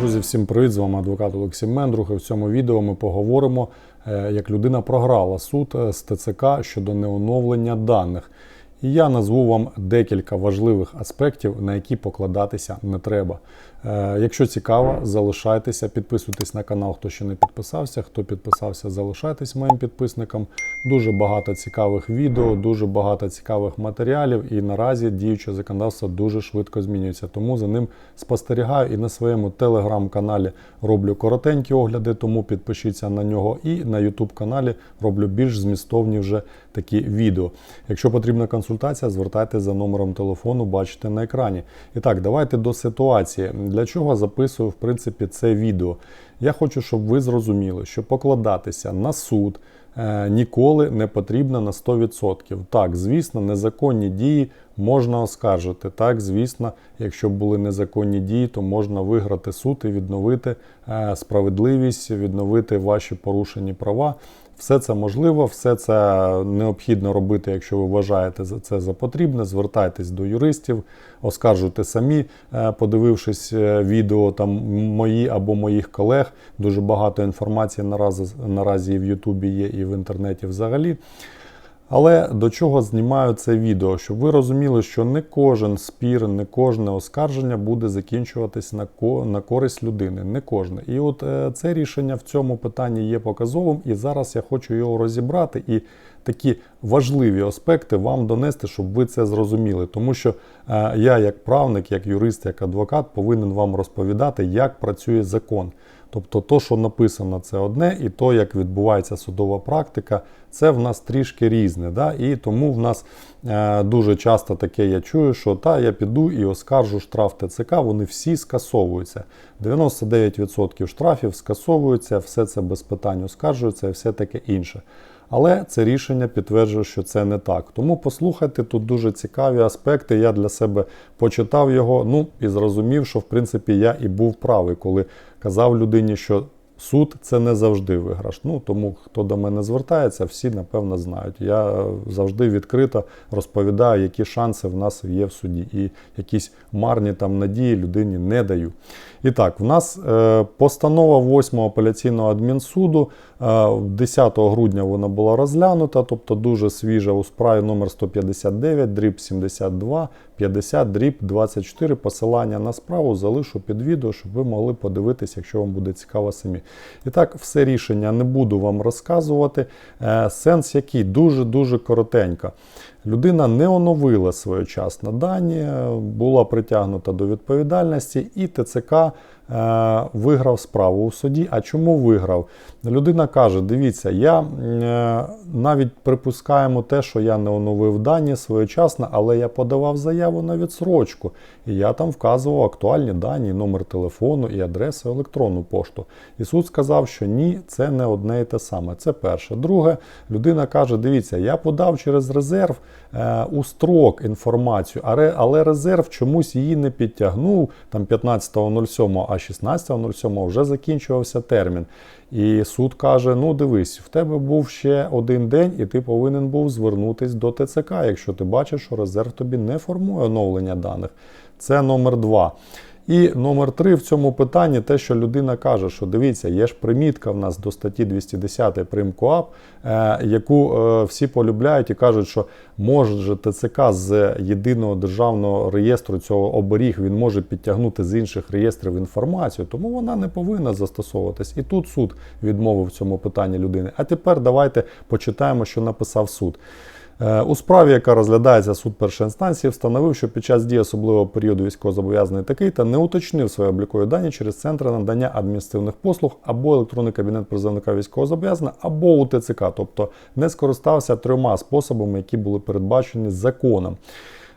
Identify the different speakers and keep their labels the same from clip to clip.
Speaker 1: Друзі, всім привіт! З вами адвокат Олексій Мендрух. І в цьому відео ми поговоримо, е, як людина програла суд е, з ТЦК щодо неоновлення даних. І я назву вам декілька важливих аспектів, на які покладатися не треба. Е, Якщо цікаво, залишайтеся, підписуйтесь на канал, хто ще не підписався. Хто підписався, залишайтесь моїм підписником. Дуже багато цікавих відео, дуже багато цікавих матеріалів. І наразі діюче законодавство дуже швидко змінюється. Тому за ним спостерігаю і на своєму телеграм-каналі роблю коротенькі огляди, тому підпишіться на нього. І на YouTube каналі роблю більш змістовні вже такі відео. Якщо потрібна консультація, звертайтеся за номером телефону, бачите на екрані. І так, давайте до ситуації. Для чого записую в принципі це відео? Я хочу, щоб ви зрозуміли, що покладатися на суд е, ніколи не потрібно на 100%. Так, звісно, незаконні дії можна оскаржити. Так, звісно, якщо були незаконні дії, то можна виграти суд і відновити е, справедливість, відновити ваші порушені права. Все це можливо, все це необхідно робити, якщо ви вважаєте за це за потрібне. Звертайтесь до юристів, оскаржуйте самі, е, подивившись е, відео там мої або моїх колег. Дуже багато інформації наразі, наразі і в Ютубі є, і в інтернеті взагалі. Але до чого знімаю це відео? Щоб ви розуміли, що не кожен спір, не кожне оскарження буде закінчуватись на ко на користь людини. Не кожне. І от е, це рішення в цьому питанні є показовим, і зараз я хочу його розібрати і такі важливі аспекти вам донести, щоб ви це зрозуміли. Тому що е, я, як правник, як юрист, як адвокат, повинен вам розповідати, як працює закон. Тобто, то, що написано, це одне, і то, як відбувається судова практика, це в нас трішки різне. Да? І тому в нас е, дуже часто таке я чую, що та я піду і оскаржу штраф ТЦК, вони всі скасовуються. 99% штрафів скасовуються, все це без питань оскаржується і все таке інше. Але це рішення підтверджує, що це не так. Тому послухайте, тут дуже цікаві аспекти. Я для себе почитав його, ну і зрозумів, що в принципі я і був правий, коли казав людині, що суд це не завжди виграш. Ну тому хто до мене звертається, всі напевно знають. Я завжди відкрито розповідаю, які шанси в нас є в суді, і якісь марні там надії людині не даю. І так, в нас е, постанова 8 апеляційного адмінсуду. Е, 10 грудня вона була розглянута, тобто дуже свіжа у справі номер 159, дріб 72, 50, дріб 24. Посилання на справу залишу під відео, щоб ви могли подивитися, якщо вам буде цікаво самі. І так, все рішення не буду вам розказувати. Е, Сенс який дуже-дуже коротенько. Людина не оновила своєчасно дані, була притягнута до відповідальності, і ТЦК е, виграв справу у суді. А чому виграв? Людина каже: дивіться, я е, навіть припускаємо те, що я не оновив дані своєчасно, але я подавав заяву на відсрочку. І я там вказував актуальні дані, номер телефону і адресу електронну пошту. І суд сказав, що ні, це не одне і те саме. Це перше. Друге, людина каже: дивіться, я подав через резерв е, у строк інформацію, але резерв чомусь її не підтягнув там 15.07, а 16.07 вже закінчувався термін. І суд каже: ну дивись, в тебе був ще один день, і ти повинен був звернутись до ТЦК, якщо ти бачиш, що резерв тобі не формує оновлення даних. Це номер два. І номер три в цьому питанні те, що людина каже, що дивіться, є ж примітка в нас до статті 210 Прим КОАП, е, яку е, всі полюбляють і кажуть, що може ТЦК з єдиного державного реєстру цього оберіг він може підтягнути з інших реєстрів інформацію, тому вона не повинна застосовуватись. І тут суд відмовив в цьому питанні людини. А тепер давайте почитаємо, що написав суд. Е, У справі, яка розглядається суд першої інстанції, встановив, що під час дії особливого періоду військовозобов'язаний такий та не уточнив свої облікові дані через центри надання адміністративних послуг або електронний кабінет призовника військовозобов'язаного, або у ТЦК, тобто не скористався трьома способами, які були передбачені законом.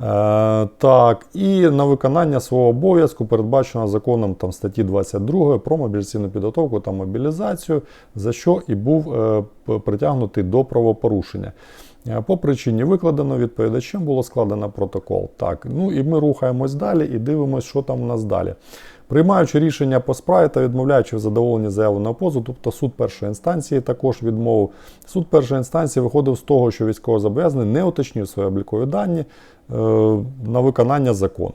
Speaker 1: Е, так, і на виконання свого обов'язку передбачено законом там статті 22 про мобілізаційну підготовку та мобілізацію, за що і був е, притягнутий до правопорушення. По причині викладено відповідачем було складено протокол. Так, ну і ми рухаємось далі і дивимося, що там у нас далі. Приймаючи рішення по справі та відмовляючи в задоволенні заяви на позов, тобто суд першої інстанції також відмовив. Суд першої інстанції виходив з того, що військовозобов'язаний не уточнив свої облікові дані е, на виконання закону.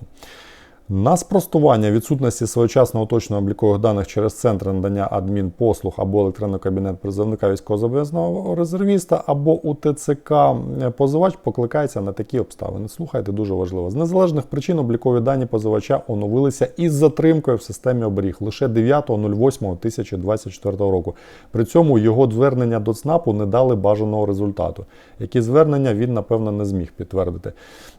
Speaker 1: На спростування відсутності своєчасного точного облікових даних через центр надання адмінпослуг або електронний кабінет призовника військовозобов'язаного резервіста або у ТЦК е, позивач покликається на такі обставини. Слухайте, дуже важливо. З незалежних причин облікові дані позивача оновилися із затримкою в системі оберіг лише 9.08.2024 року. При цьому його звернення до ЦНАПу не дали бажаного результату. Які звернення він, напевно, не зміг підтвердити.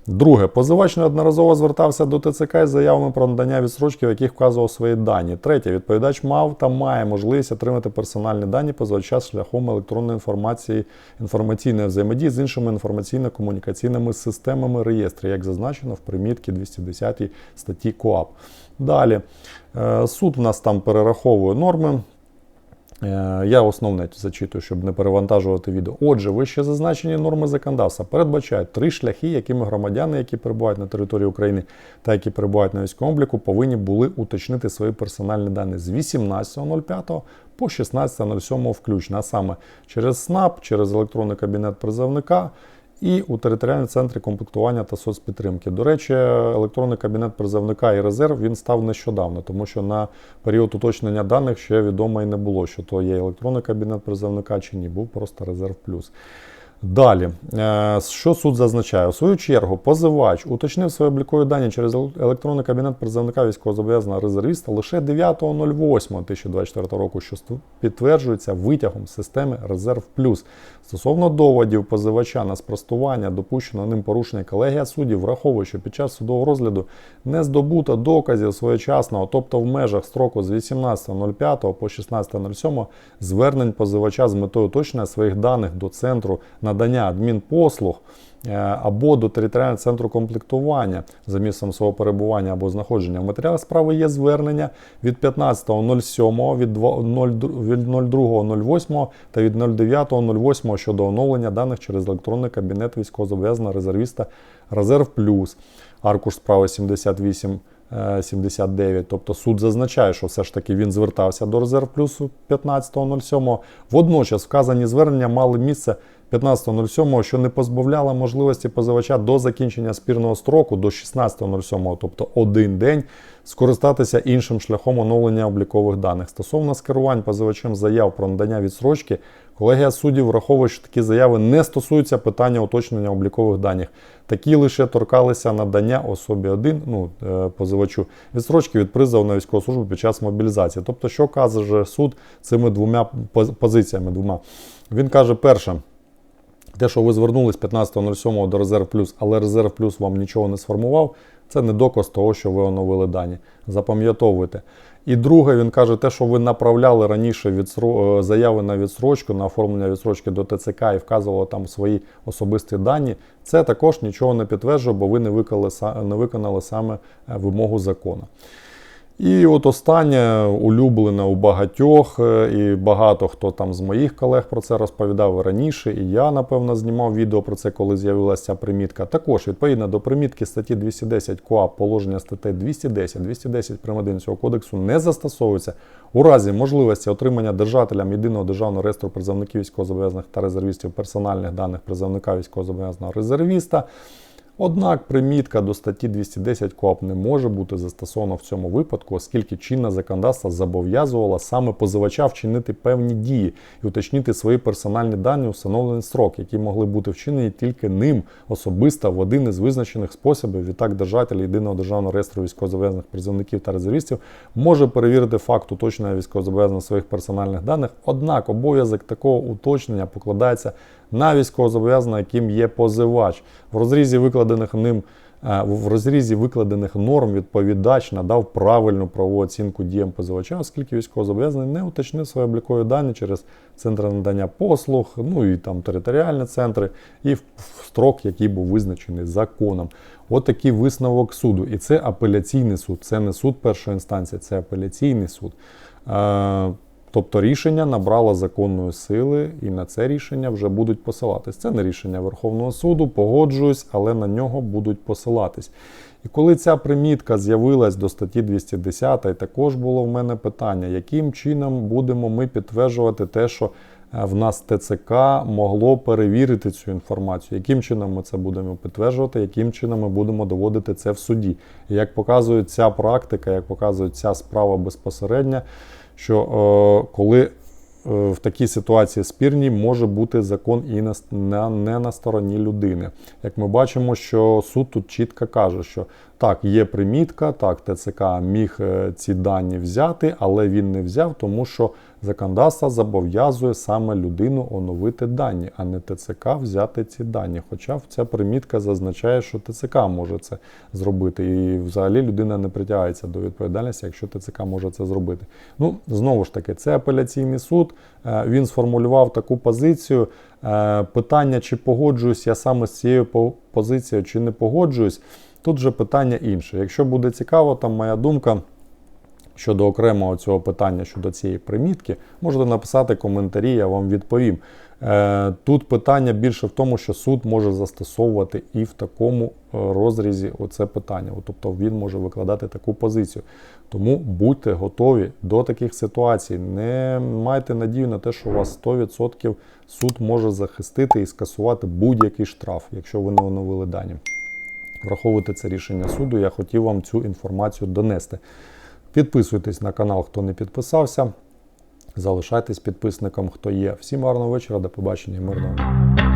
Speaker 1: Друге, позивач неодноразово звертався до ТЦК із заявами про надання відсрочки, в яких вказував свої дані. Третє, відповідач мав та має можливість отримати персональні дані позивача шляхом електронної інформації, інформаційної взаємодії з іншими інформаційно-комунікаційними системами реєстрів, як зазначено в примітці 210 статті КОАП. Далі, е, суд у нас там перераховує норми. Е, Я основне зачитую, щоб не перевантажувати відео. Отже, вище зазначені норми законодавства передбачають три шляхи, якими громадяни, які перебувають на території України та які перебувають на військовому обліку, повинні були уточнити свої персональні дані з 18.05 по 16.07 включно, а саме через СНАП, через електронний кабінет призовника. І у територіальні центрі комплектування та соцпідтримки. До речі, електронний кабінет призовника і резерв він став нещодавно, тому що на період уточнення даних ще відомо і не було, що то є електронний кабінет призовника чи ні, був просто резерв плюс. Далі, Е, що суд зазначає? У свою чергу, позивач уточнив свої облікові дані через електронний кабінет призовника військовозобов'язаного резервіста лише 9.08.2024 року, що підтверджується витягом системи Резерв Плюс. Стосовно доводів позивача на спростування допущеного ним порушення колегія суддів, враховує, що під час судового розгляду не здобуто доказів своєчасного, тобто в межах строку з 18.05 по 16.07 звернень позивача з метою уточнення своїх даних до центру надання адмінпослуг е, або до територіального центру комплектування за місцем свого перебування або знаходження. В матеріалах справи є звернення від 15.07, від два- 0 від 02.08 та від 09.08 щодо оновлення даних через електронний кабінет військовозобов'язаного резервіста Резерв Плюс. Аркуш справи 78. е, 79. Тобто суд зазначає, що все ж таки він звертався до резерв плюсу 15.07. Водночас вказані звернення мали місце 15.07, що не позбавляло можливості позивача до закінчення спірного строку до 16.07, тобто один день, скористатися іншим шляхом оновлення облікових даних. Стосовно скерувань позивачем заяв про надання відсрочки, колегія суддів враховує, що такі заяви не стосуються питання уточнення облікових даних. Такі лише торкалися надання особі 1, ну, е, позивачу, відсрочки від призову на військову службу під час мобілізації. Тобто, що каже суд цими двома позиціями двома? Він каже, перше, те, що ви звернулись 15.07 до Резерв Плюс, але Резерв Плюс вам нічого не сформував, це не доказ того, що ви оновили дані. Запам'ятовуйте. І друге, він каже, те, що ви направляли раніше відсро... е, заяви на відсрочку, на оформлення відсрочки до ТЦК і вказували там свої особисті дані, це також нічого не підтверджує, бо ви не виконали, не виконали саме е, вимогу закону. І от останнє улюблене у багатьох, е, і багато хто там з моїх колег про це розповідав раніше, і я, напевно, знімав відео про це, коли з'явилася примітка. Також, відповідно до примітки статті 210 КОАП, положення статей 210, 210 прим. 1 цього кодексу не застосовується у разі можливості отримання держателям єдиного державного реєстру призовників військовозобов'язаних та резервістів персональних даних призовника військовозобов'язаного резервіста. Однак примітка до статті 210 КОАП не може бути застосована в цьому випадку, оскільки чинне законодавство зобов'язувало саме позивача вчинити певні дії і уточнити свої персональні дані у встановлений строк, які могли бути вчинені тільки ним особисто в один із визначених способів. Відтак, держатель єдиного державного реєстру військовозобов'язаних призовників та резервістів може перевірити факт уточнення військовозобов'язаних своїх персональних даних. Однак обов'язок такого уточнення покладається на військовозобов'язаного, яким є позивач. В розрізі викладених ним е, в розрізі викладених норм відповідач надав правильну правову оцінку діям позивача, оскільки військовозобов'язаний не уточнив свої облікові дані через центри надання послуг, ну і там територіальні центри, і в строк, який був визначений законом. От такий висновок суду. І це апеляційний суд, це не суд першої інстанції, це апеляційний суд. Тобто рішення набрало законної сили, і на це рішення вже будуть посилатись. Це не рішення Верховного суду, погоджуюсь, але на нього будуть посилатись. І коли ця примітка з'явилась до статті 210, також було в мене питання, яким чином будемо ми підтверджувати те, що е, в нас ТЦК могло перевірити цю інформацію. Яким чином ми це будемо підтверджувати, яким чином ми будемо доводити це в суді. І як показує ця практика, як показує ця справа безпосередньо, що е, коли е, в такій ситуації спірній може бути закон і не на стороні людини. Як ми бачимо, що суд тут чітко каже, що так, є примітка, так, ТЦК міг е, ці дані взяти, але він не взяв, тому що законодавство зобов'язує саме людину оновити дані, а не ТЦК взяти ці дані. Хоча ця примітка зазначає, що ТЦК може це зробити. І взагалі людина не притягається до відповідальності, якщо ТЦК може це зробити. Ну, знову ж таки, це апеляційний суд. Е, Він сформулював таку позицію. Е, Питання, чи погоджуюсь я саме з цією позицією, чи не погоджуюсь. Тут же питання інше. Якщо буде цікаво, там моя думка щодо окремого цього питання щодо цієї примітки, можете написати коментарі, я вам відповім. Е, Тут питання більше в тому, що суд може застосовувати і в такому е, розрізі оце питання. Тобто він може викладати таку позицію. Тому будьте готові до таких ситуацій. Не майте надію на те, що у вас 100% суд може захистити і скасувати будь-який штраф, якщо ви не оновили дані. Враховуйте це рішення суду. Я хотів вам цю інформацію донести. Підписуйтесь на канал, хто не підписався. Залишайтесь підписником, хто є. Всім гарного вечора, до побачення, мирного.